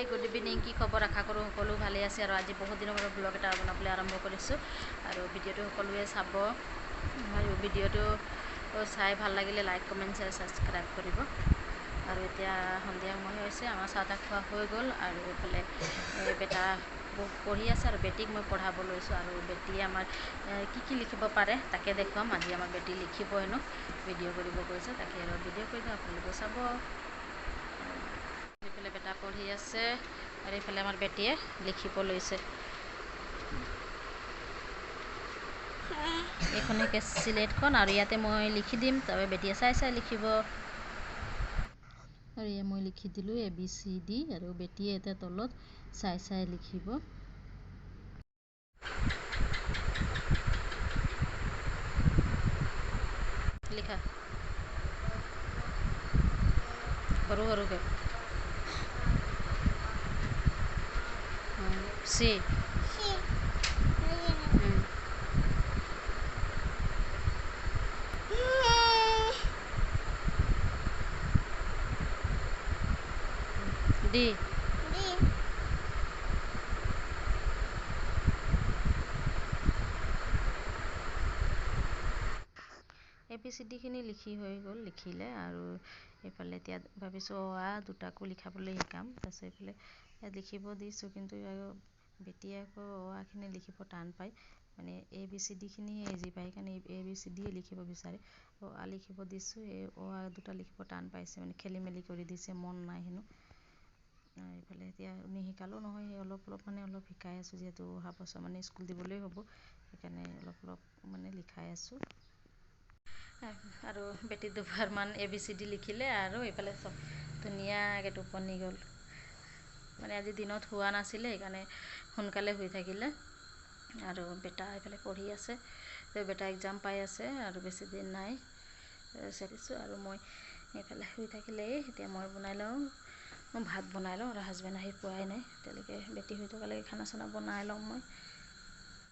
Hi good evening কি খবৰ? আশা কৰোঁ সকলো ভালেই আছে আৰু আজি বহুত দিনৰ মূৰত ব্লগ এটা বনাবলৈ আৰম্ভ কৰিছোঁ আৰু ভিডিঅ'টো সকলোৱে চাব আৰু ভিডিঅ'টো চাই ভাল লাগিলে লাইক কমেণ্ট শ্বেয়াৰ ছাবস্ক্ৰাইব কৰিব। আৰু এতিয়া সন্ধিয়া সময় হৈছে আমাৰ চাহ তাহ খোৱা হৈ গ'ল আৰু এইফালে এই বেটা পঢ়ি আছে আৰু বেটীক মই পঢ়াব লৈছোঁ আৰু বেটীয়ে আমাৰ কি কি লিখিব পাৰে তাকে দেখুৱাম। আজি আমাৰ বেটী লিখিব হেনো ভিডিঅ' কৰিব কৈছে তাকে আৰু ভিডিঅ' কৰিব আপোনালোকে চাব। এইফালে বেটা পঢ়ি আছে আৰু এইফালে আমাৰ বেটীয়ে লিখিব লৈছে। এইখনে চিলেটখন আৰু ইয়াতে মই লিখি দিম তাৰপৰা বেটীয়ে চাই চাই লিখিব। আৰু এয়া মই লিখি দিলোঁ এ বি চি ডি আৰু বেটীয়ে এতিয়া তলত চাই চাই লিখিব। লিখা। সৰু সৰুকৈ। C D A P C ডিখিনি লিখি হৈ গ'ল, লিখিলে আৰু এইফালে এতিয়া ভাবিছোঁ, অ আ দুটাকো লিখাবলৈ শিকাম। তাৰপিছত এইফালে ইয়াত লিখিব দিছোঁ, কিন্তু বেটীয়ে আকৌ অ আখিনি লিখিব টান পায়। মানে এ বি চি ডিখিনিহে ইজি পায় সেইকাৰণে এ বি চি ডিয়ে লিখিব বিচাৰে। অ আ লিখিব দিছোঁ এই অ আ দুটা লিখিব টান পাইছে মানে খেলি মেলি কৰি দিছে মন নাই হেনো। এইফালে এতিয়া নিশিকালেও নহয় সেই অলপ অলপ মানে অলপ শিকাই আছোঁ যিহেতু অহা বছৰ মানে স্কুল দিবলৈ হ'ব। সেইকাৰণে অলপ অলপ মানে লিখাই আছোঁ। আৰু বেটী দুবাৰমান এ বি চি ডি লিখিলে আৰু এইফালে চব ধুনীয়াকৈ টোপনি গ'ল। মানে আজি দিনত হোৱা নাছিলে সেইকাৰণে সোনকালে শুই থাকিলে। আৰু বেটা এইফালে পঢ়ি আছে বেটা এক্সাম পাই আছে আৰু বেছি দিন নাই। চাইছোঁ আৰু মই এইফালে শুই থাকিলেই এতিয়া মই বনাই লওঁ মই ভাত বনাই লওঁ আৰু হাজবেণ্ড আহি পোৱাই নাই। এতিয়ালৈকে বেটী শুই থকালৈকে খানা চানা বনাই লওঁ মই।